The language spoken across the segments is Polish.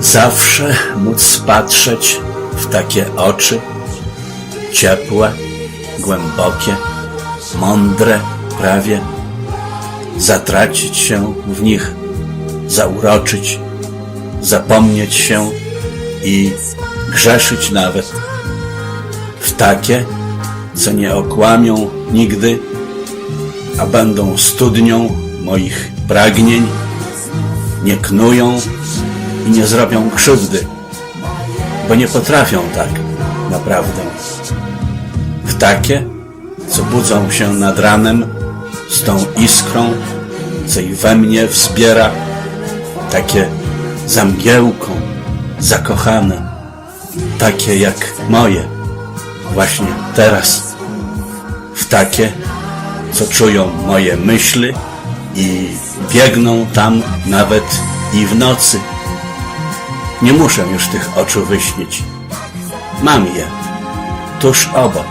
Zawsze móc patrzeć w takie oczy. Ciepłe, głębokie, mądre prawie, zatracić się w nich, zauroczyć, zapomnieć się i grzeszyć nawet w takie, co nie okłamią nigdy, a będą studnią moich pragnień, nie knują i nie zrobią krzywdy, bo nie potrafią tak naprawdę. W takie, co budzą się nad ranem z tą iskrą, co i we mnie wzbiera, takie za mgiełką, zakochane, takie jak moje, właśnie teraz, w takie, co czują moje myśli i biegną tam nawet i w nocy. Nie muszę już tych oczu wyśnić. Mam je tuż obok.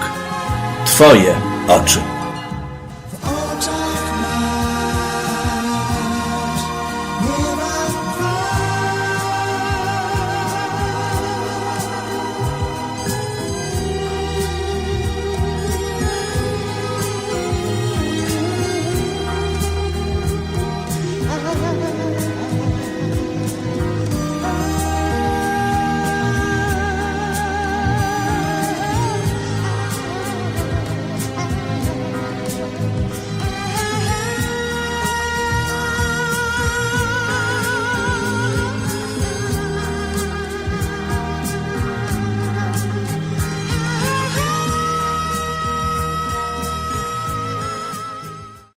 Twoje oczy.